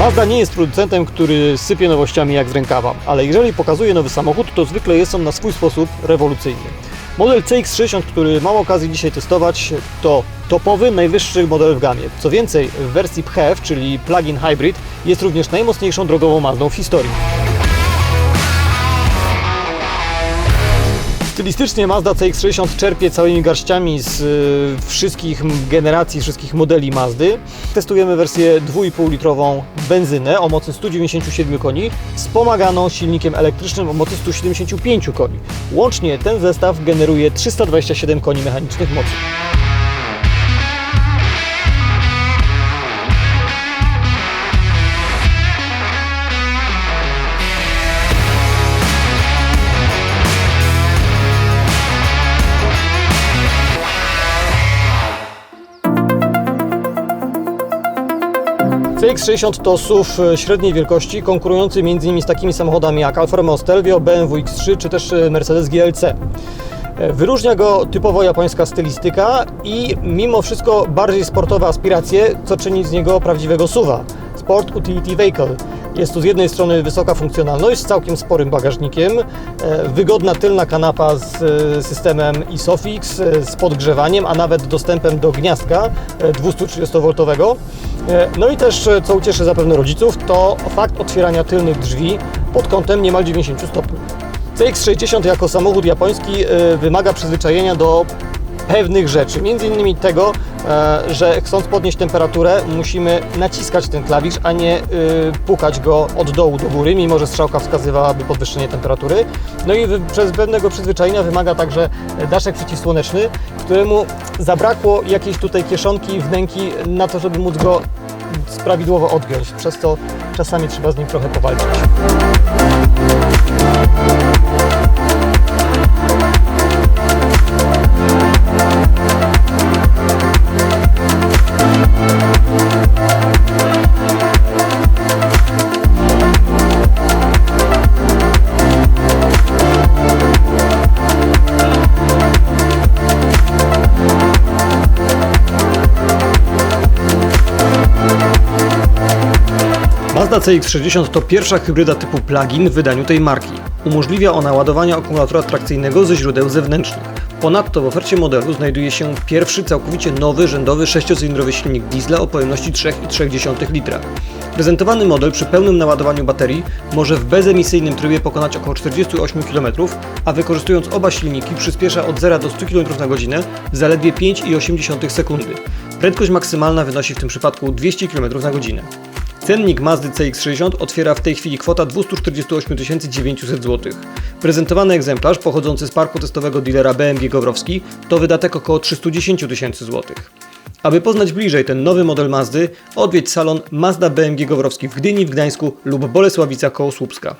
Mazda nie jest producentem, który sypie nowościami jak z rękawa, ale jeżeli pokazuje nowy samochód, to zwykle jest on na swój sposób rewolucyjny. Model CX-60, który mam okazję dzisiaj testować, to topowy, najwyższy model w gamie. Co więcej, w wersji PHEV, czyli plug-in hybrid, jest również najmocniejszą drogową Mazdą w historii. Stylistycznie Mazda CX-60 czerpie całymi garściami z y, wszystkich generacji, wszystkich modeli Mazdy. Testujemy wersję 2,5 litrową benzynę o mocy 197 koni, wspomaganą silnikiem elektrycznym o mocy 175 koni. Łącznie ten zestaw generuje 327 koni mechanicznych mocy. CX-60 to SUV średniej wielkości, konkurujący m.in. z takimi samochodami jak Alfa Romeo Stelvio, BMW X3 czy też e, Mercedes GLC. E, Wyróżnia go typowo japońska stylistyka i mimo wszystko bardziej sportowe aspiracje, co czyni z niego prawdziwego SUVa. Sport Utility Vehicle. Jest tu z jednej strony wysoka funkcjonalność z całkiem sporym bagażnikiem, e, wygodna tylna kanapa z e, systemem ISOFIX, e, z podgrzewaniem, a nawet dostępem do gniazdka e, 230V. E, No i też, co ucieszy zapewne rodziców, to fakt otwierania tylnych drzwi pod kątem niemal 90 stopni. CX-60 jako samochód japoński wymaga przyzwyczajenia do pewnych rzeczy, między innymi tego, że chcąc podnieść temperaturę musimy naciskać ten klawisz, a nie e, pukać go od dołu do góry, mimo że strzałka wskazywałaby podwyższenie temperatury. No i przez pewnego przyzwyczajenia wymaga także daszek przeciwsłoneczny, któremu zabrakło jakiejś tutaj kieszonki, wnęki na to, żeby móc go prawidłowo odgiąć, przez co czasami trzeba z nim trochę powalczyć. Mazda CX-60 to pierwsza hybryda typu plug-in w wydaniu tej marki. Umożliwia ona ładowanie akumulatora trakcyjnego ze źródeł zewnętrznych. Ponadto w ofercie modelu znajduje się pierwszy całkowicie nowy rzędowy sześciocylindrowy silnik diesla o pojemności 3,3 litra. Prezentowany model przy pełnym naładowaniu baterii może w bezemisyjnym trybie pokonać około 48 km, a wykorzystując oba silniki przyspiesza od 0 do 100 km na godzinę w zaledwie 5,8 sekundy. Prędkość maksymalna wynosi w tym przypadku 200 km na godzinę. Cennik Mazdy CX-60 otwiera w tej chwili kwota 248 900 zł. Prezentowany egzemplarz pochodzący z parku testowego dealera BMG Gowrowski to wydatek około 310 tysięcy złotych. Aby poznać bliżej ten nowy model Mazdy, odwiedź salon Mazda BMG Gowrowski w Gdyni, w Gdańsku lub Bolesławica koło Słupska.